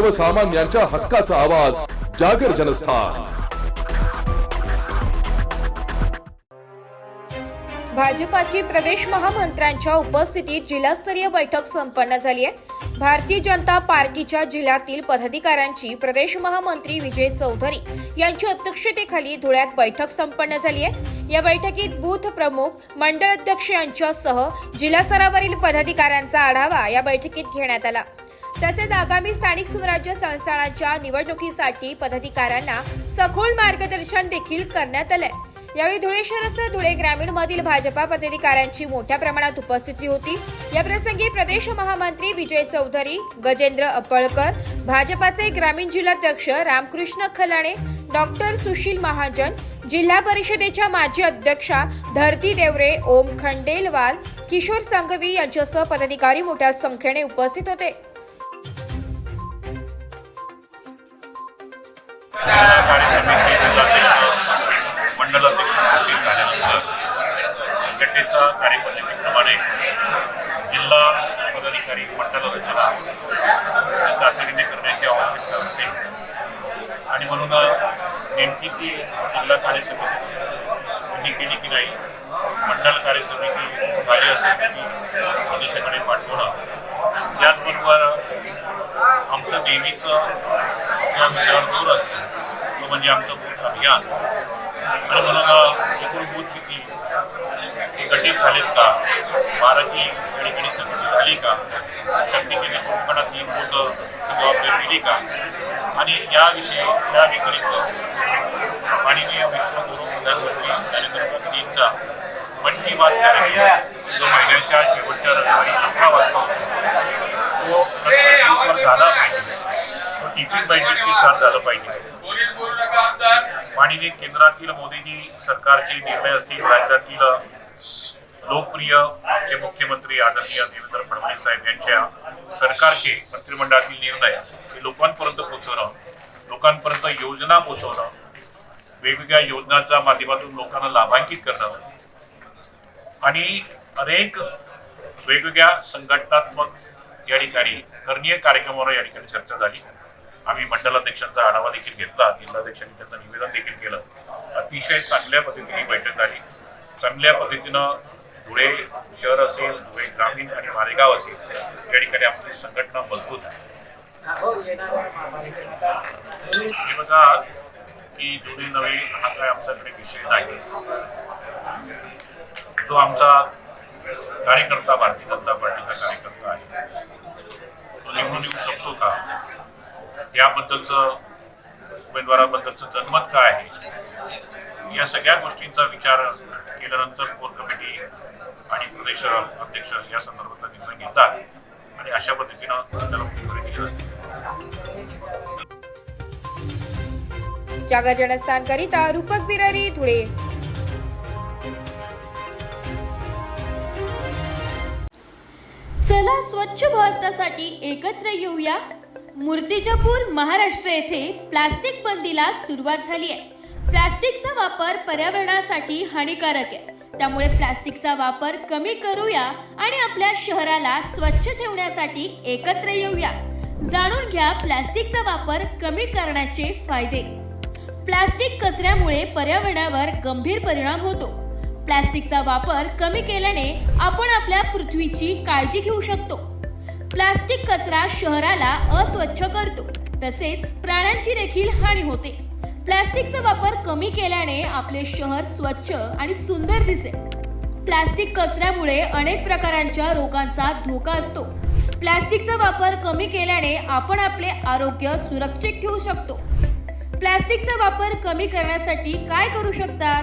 सर्वसामान्यांच्या हक्काचा आवाज जागर जनस्थान. भाजपाची प्रदेश महामंत्र्यांच्या उपस्थितीत जिल्हास्तरीय बैठक संपन्न झाली आहे. भारतीय जनता पार्टीच्या जिल्ह्यातील पदाधिकाऱ्यांची प्रदेश महामंत्री विजय चौधरी यांच्या अध्यक्षतेखाली धुळ्यात बैठक संपन्न झाली आहे. या बैठकीत बूथ प्रमुख मंडळ अध्यक्ष यांच्यासह जिल्हा स्तरावरील पदाधिकाऱ्यांचा आढावा या बैठकीत घेण्यात आला. तसेच आगामी स्थानिक स्वराज्य संस्थानाच्या निवडणुकीसाठी पदाधिकाऱ्यांना सखोल मार्गदर्शन देखील करण्यात आलंय. यावेळी धुळे शहरासह धुळे ग्रामीण मधील भाजपा पदाधिकाऱ्यांची मोठ्या प्रमाणात उपस्थिती होती. या प्रसंगी प्रदेश महामंत्री विजय चौधरी गजेंद्र अपळकर भाजपाचे ग्रामीण जिल्हाध्यक्ष रामकृष्ण खलाणे डॉक्टर सुशील महाजन जिल्हा परिषदेच्या माजी अध्यक्षा धरती देवरे ओम खंडेलवाल किशोर संघवी यांच्यासह पदाधिकारी मोठ्या संख्येने उपस्थित होते. मंडलाध्यक्ष घोषित झाल्यानंतर संघटनेचा कार्यपद्धतीप्रमाणे जिल्हा पदाधिकारी मंडल रचना ही तातडीने करण्याची आवश्यकता असते आणि म्हणून नेमकी ती जिल्हा कार्यसमिती यांनी केली की नाही मंडल कार्यसमिती झाली असेल तर ती प्रदेशाकडे पाठवणं त्याचबरोबर आमचं नेहमीचं ज्या विषयावर दूर असतं तो म्हणजे आमचं बूथ अभियान. आणि म्हणून एकूण बूथ किती? गटीत झालेत का? बाराची खडीखडी संघटित झाली का? शक्तीच्या प्रमुखांना ती बूथ जबाबदारी दिली का? आणि याविषयी या व्यतिरिक्त माननीय विश्वगुरु प्रधानमंत्री नरेंद्र मोदींचा मन की बात कार्यक्रम जो महिन्याच्या शेवटच्या रविवारी अकरा वाजता तो झाला पाहिजे. तो टिफिन बैठकीत साथ झालं पाहिजे. माननीय केंद्रातील मोदीजी सरकारचे निर्णय असतील राज्यातील लोकप्रिय आमचे मुख्यमंत्री आदरणीय देवेंद्र फडणवीस साहेब यांच्या सरकारचे मंत्रिमंडळातील निर्णय हे लोकांपर्यंत पोहोचवणं लोकांपर्यंत योजना पोहोचवणं वेगवेगळ्या योजनांच्या माध्यमातून लोकांना लाभांकित करणं आणि अनेक वेगवेगळ्या संघटनात्मक या ठिकाणी करणीय कार्यक्रमावर या ठिकाणी चर्चा झाली. आम्ही मंडलाध्यक्षांचा आढावा देखील घेतला जिल्हाध्यक्षांनी त्याचं निवेदन देखील केलं. अतिशय चांगल्या पद्धतीने बैठक झाली. चांगल्या पद्धतीनं धुळे शहर असेल धुळे ग्रामीण आणि मालेगाव असेल या ठिकाणी आमची संघटना मजबूत आहे. बघा की जुने नवे हा काय आमच्याकडे विषय नाही. जो आमचा कार्यकर्ता भारतीय जनता पार्टीचा कार्यकर्ता आहे तो निवडून येऊ शकतो का? याबद्दलचं उमेदवाराबद्दलचं जनमत काय आहे? या सगळ्या गोष्टींचा विचार केल्यानंतर कोर कमिटी आणि प्रदेश अध्यक्ष या संदर्भातला निर्णय घेतात आणि अशा पद्धतीनं त्याला उमेदवारी दिली जाते. जागर जनस्थान करिता रूपक बिरारी धुळे. चला स्वच्छ भारतासाठी एकत्र येऊया. मूर्तिजापूर महाराष्ट्र येथे प्लास्टिक बंदीला सुरुवात झाली आहे. प्लास्टिकचा वापर पर्यावरणासाठी हानिकारक आहे. त्यामुळे प्लास्टिकचा वापर कमी करूया आणि आपल्या शहराला स्वच्छ ठेवण्यासाठी एकत्र येऊया. जाणून घ्या प्लास्टिकचा वापर कमी करण्याचे फायदे. प्लास्टिक कचऱ्यामुळे पर्यावरणावर गंभीर परिणाम होतो. प्लास्टिकचा वापर कमी केल्याने आपण आपल्या पृथ्वीची काळजी घेऊ शकतो. प्लास्टिक कचरा शहराला अस्वच्छ करतो. तसेच प्राण्यांची देखील हानी होते. प्लास्टिकचा वापर कमी केल्याने आपले शहर स्वच्छ आणि सुंदर दिसेल. प्लास्टिक कचऱ्यामुळे अनेक प्रकारांच्या रोगांचा धोका असतो. प्लास्टिकचा वापर कमी केल्याने आपण आपले आरोग्य सुरक्षित ठेवू शकतो. प्लास्टिकचा वापर कमी करण्यासाठी काय करू शकतात?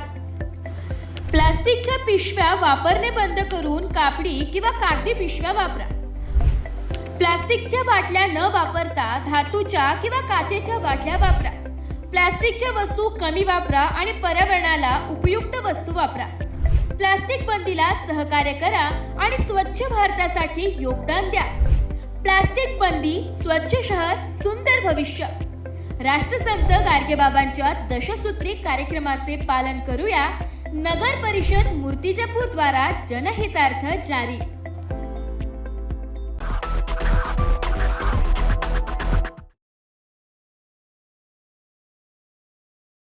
प्लास्टिकच्या पिशव्या वापरणे बंद करून कापडी किंवा कागदी पिशव्या वापरा. प्लास्टिकच्या बाटल्या न वापरता धातूच्या किंवा काचेच्या बाटल्या वापरा. प्लास्टिकच्या वस्तू कमी वापरा आणि पर्यावरणाला उपयुक्त वस्तू वापरा. प्लास्टिक बंदीला सहकार्य करा आणि स्वच्छ भारतासाठी योगदान द्या. प्लास्टिक बंदी स्वच्छ शहर सुंदर भविष्य. राष्ट्रसंत गाडगेबाबांच्या दशसूत्री कार्यक्रमाचे पालन करूया. नगर परिषद मूर्तिजापूर द्वारा जनहितार्थ जारी.